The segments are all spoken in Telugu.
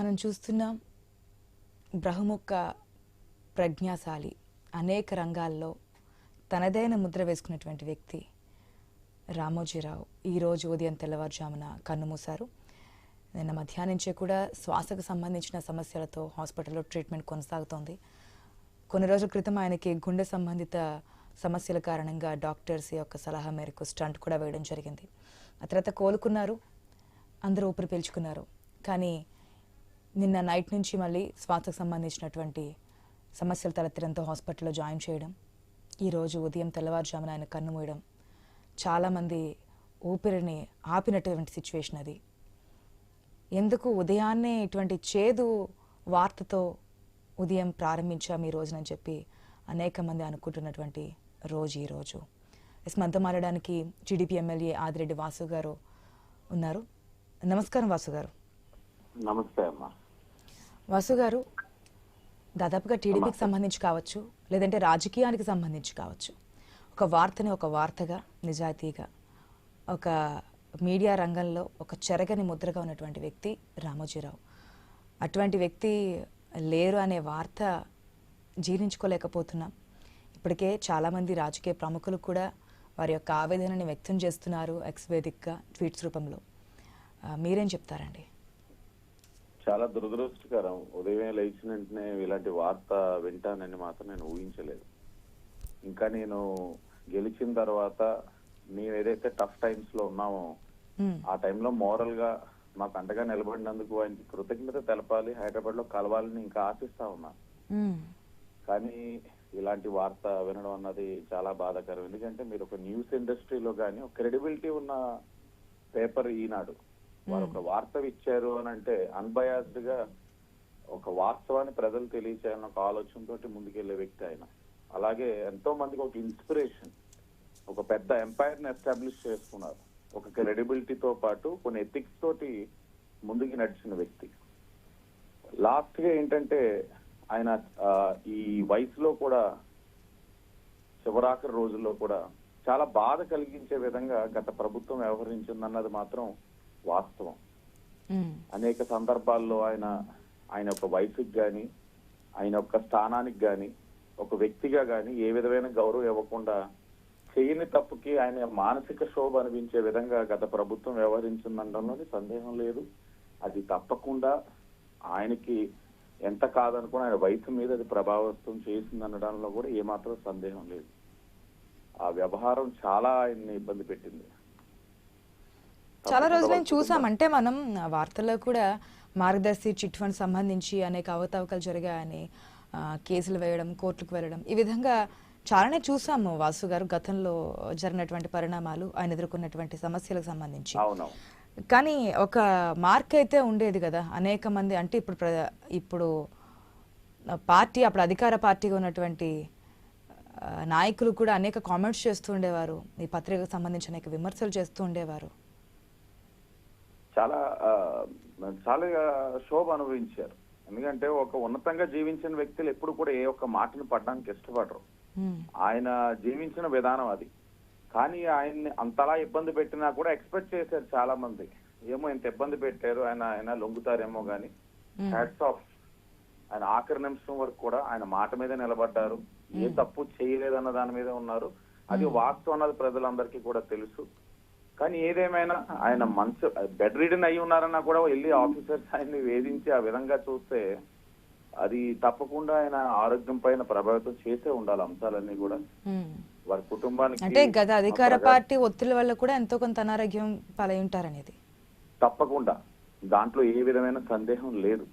మనం చూస్తున్నాం బ్రహ్ముఖ ప్రజ్ఞాశాలి అనేక రంగాల్లో తనదైన ముద్ర వేసుకున్నటువంటి వ్యక్తి రామోజీరావు. ఈరోజు ఉదయం తెల్లవారుజామున కన్నుమూశారు. నిన్న మధ్యాహ్నం నుంచే కూడా శ్వాసకు సంబంధించిన సమస్యలతో హాస్పిటల్లో ట్రీట్మెంట్ కొనసాగుతోంది. కొన్ని రోజుల క్రితం ఆయనకి గుండె సంబంధిత సమస్యల కారణంగా డాక్టర్స్ యొక్క సలహా మేరకు స్టంట్ కూడా వేయడం జరిగింది. ఆ తర్వాత కోలుకున్నారు. అందరూ ఊపిరి పీల్చుకున్నారు. కానీ నిన్న నైట్ నుంచి మళ్ళీ శ్వాసకు సంబంధించినటువంటి సమస్యలు తలెత్తడంతో హాస్పిటల్లో జాయిన్ చేయడం ఈరోజు ఉదయం తెల్లవారుజామున ఆయన కన్ను మూయడం చాలామంది ఊపిరిని ఆపినటువంటి సిచ్యువేషన్ అది. ఎందుకు ఉదయాన్నే ఇటువంటి చేదు వార్తతో ఉదయం ప్రారంభించాం ఈ రోజునని చెప్పి అనేక మంది అనుకుంటున్నటువంటి రోజు ఈరోజు ఎస్ మనతో మాట్లాడడానికి టీడీపీ ఎమ్మెల్యే ఆదిరెడ్డి వాసు గారు ఉన్నారు. నమస్కారం వాసు గారు నమస్తే అమ్మా. వాసు గారు దాదాపుగా టీడీపీకి సంబంధించి కావచ్చు లేదంటే రాజకీయానికి సంబంధించి కావచ్చు. ఒక వార్తని ఒక వార్తగా నిజాయితీగా ఒక మీడియా రంగంలో ఒక చెరగని ముద్రగా ఉన్నటువంటి వ్యక్తి రామోజీరావు. అటువంటి వ్యక్తి లేరు అనే వార్త జీర్ణించుకోలేకపోతున్నాం. ఇప్పటికే చాలామంది రాజకీయ ప్రముఖులు కూడా వారి యొక్క ఆవేదనని వ్యక్తం చేస్తున్నారు ఎక్స్ వేదికగా ట్వీట్స్ రూపంలో. మీరేం చెప్తారండి? చాలా దురదృష్టకరం. ఉదయం లేచిన వెంటనే ఇలాంటి వార్త వింటానని మాత్రం నేను ఊహించలేదు. ఇంకా నేను గెలిచిన తర్వాత మేము ఏదైతే టఫ్ టైమ్స్లో ఉన్నామో. ఆ టైంలో మోరల్గా మాకు అండగా నిలబడినందుకు ఆయనకి కృతజ్ఞత తెలపాలి. హైదరాబాద్లో కలవాలని ఇంకా ఆశిస్తా ఉన్నా. కానీ ఇలాంటి వార్త వినడం అన్నది చాలా బాధాకరం. ఎందుకంటే మీరు ఒక న్యూస్ ఇండస్ట్రీలో కానీ ఒక క్రెడిబిలిటీ ఉన్న పేపర్ ఈనాడు. వారు ఒక వార్త ఇచ్చారు అని అంటే అన్బయాస్డ్గా ఒక వాస్తవాన్ని ప్రజలు తెలియచేయాలని ఒక ఆలోచనతోటి ముందుకెళ్ళే వ్యక్తి ఆయన. అలాగే ఎంతో మందికి ఒక ఇన్స్పిరేషన్ ఒక పెద్ద ఎంపైర్ని ఎస్టాబ్లిష్ చేసుకున్నారు. ఒక క్రెడిబిలిటీతో పాటు కొన్ని ఎథిక్స్ తోటి ముందుకు నడిచిన వ్యక్తి. లాస్ట్గా ఏంటంటే ఆయన ఈ వయసులో కూడా చివరాఖరి రోజుల్లో కూడా చాలా బాధ కలిగించే విధంగా గత ప్రభుత్వం వ్యవహరించిందన్నది మాత్రం వాస్తవం. అనేక సందర్భాల్లో ఆయన ఆయన యొక్క వయసుకి గాని ఆయన యొక్క స్థానానికి గాని ఒక వ్యక్తిగా గాని ఏ విధమైన గౌరవం ఇవ్వకుండా చేయని తప్పుకి ఆయన మానసిక శోభ అనిపించే విధంగా గత ప్రభుత్వం వ్యవహరించిందనడంలోని సందేహం లేదు. అది తప్పకుండా ఆయనకి ఎంత కాదనుకుని ఆయన వయసు మీద అది ప్రభావితం చేసిందనడంలో కూడా ఏమాత్రం సందేహం లేదు. ఆ వ్యవహారం చాలా ఆయన్ని ఇబ్బంది పెట్టింది. చాలా రోజులు తప్పకుండా. చూసాం అంటే మనం వార్తల్లో కూడా మార్గదర్శి చిట్ ఫండ్ సంబంధించి అనేక అవకతవకలు జరిగాయని కేసులు వేయడం కోర్టుకు వెళ్ళడం ఈ విధంగా చాలానే చూసాము వాసు గారు గతంలో జరిగినటువంటి పరిణామాలు ఆయన ఎదుర్కొన్నటువంటి సమస్యలకు సంబంధించి. కానీ ఒక మార్క్ అయితే ఉండేది కదా అనేక మంది అంటే ఇప్పుడు ప్ర- ఇప్పుడు పార్టీ అప్పుడు అధికార పార్టీగా ఉన్నటువంటి నాయకులు కూడా అనేక కామెంట్స్ చేస్తూ ఉండేవారు ఈ పత్రికకు సంబంధించి అనేక విమర్శలు చేస్తూ ఉండేవారు. చాలా చాలా శోభ అనుభవించారు. ఎందుకంటే ఒక ఉన్నతంగా జీవించిన వ్యక్తులు ఎప్పుడు కూడా ఏ ఒక్క మాటను పడడానికి ఇష్టపడరు. ఆయన జీవించిన విధానం అది. కానీ ఆయన్ని అంతలా ఇబ్బంది పెట్టినా కూడా ఎక్స్పెక్ట్ చేశారు చాలా మంది ఏమో ఇంత ఇబ్బంది పెట్టారు ఆయన ఆయన లొంగుతారేమో గాని Hmm. Hats off. ఆయన ఆఖరి నిమిషం వరకు కూడా ఆయన మాట మీద నిలబడ్డారు. ఏ తప్పు చేయలేదన్న దాని మీద ఉన్నారు. అది వాస్తవం అన్నది ప్రజలందరికీ కూడా తెలుసు. కానీ ఏదేమైనా ఆయన మనసు బెడ్ రీడన్ అయి ఉన్నారన్నా కూడా వెళ్ళి ఆఫీసర్స్ ఆయన్ని వేధించి ఆ విధంగా చూస్తే అది తప్పకుండా ఆయన ఆరోగ్యం పైన ప్రభావితం చేసే ఉండాలి అంశాలన్నీ కూడా. వారి కుటుంబానికి అంటే గత అధికార పార్టీ ఒత్తిడి వల్ల కూడా ఎంతో కొంత అనారోగ్యం పాలై ఉంటారనేది తప్పకుండా. దాంట్లో ఏ విధమైన సందేహం లేదు.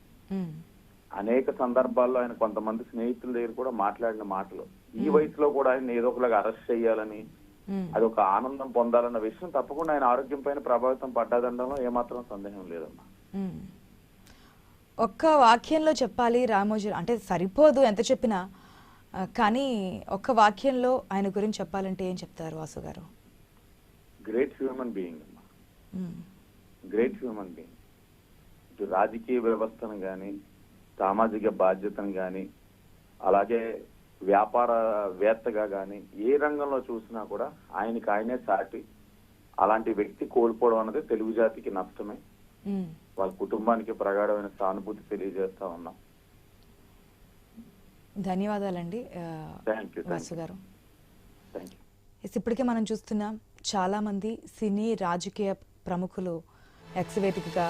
అనేక సందర్భాల్లో ఆయన కొంతమంది స్నేహితుల దగ్గర కూడా మాట్లాడిన మాటలు. ఈ వయసులో కూడా ఆయన ఏదో ఒకలాగా అరెస్ట్ చేయాలని ఉమ్. అది ఒక ఆనందం పొందాలన్న విషయం. తప్పకుండా ఆయన ఆరోగ్యం పైన ప్రభావితం పడ్డదనడంలో ఏమాత్రం సందేహం లేదమ్మా. ఉమ్. ఒక్క వాక్యంలో చెప్పాలి రామోజీ అంటే సరిపోదు ఎంత చెప్పినా కానీ ఒక్క వాక్యంలో ఆయన గురించి చెప్పాలంటే ఏం చెప్తారు వాసు గారు? గ్రేట్ హ్యూమన్ బీయింగ్ అమ్మా. గ్రేట్ హ్యూమన్ బీయింగ్ ఇటు రాజకీయ వ్యవస్థను గాని సామాజిక బాధ్యతను గాని అలాగే వ్యాపారవేత్తగా గాని ఏ రంగంలో చూసినా కూడా ఆయనకి ఆయనే సాటి. అలాంటి వ్యక్తి కోల్పోవడం అనేది తెలుగు జాతికి నష్టమే. వాళ్ళ కుటుంబానికి ప్రగాఢమైన సానుభూతి తెలియజేస్తా ఉన్నాం. ధన్యవాదాలండి వాసు గారు. ఇప్పటికే మనం చూస్తున్నాం చాలామంది సినీ రాజకీయ ప్రముఖులు ఎక్స్ వేదికగా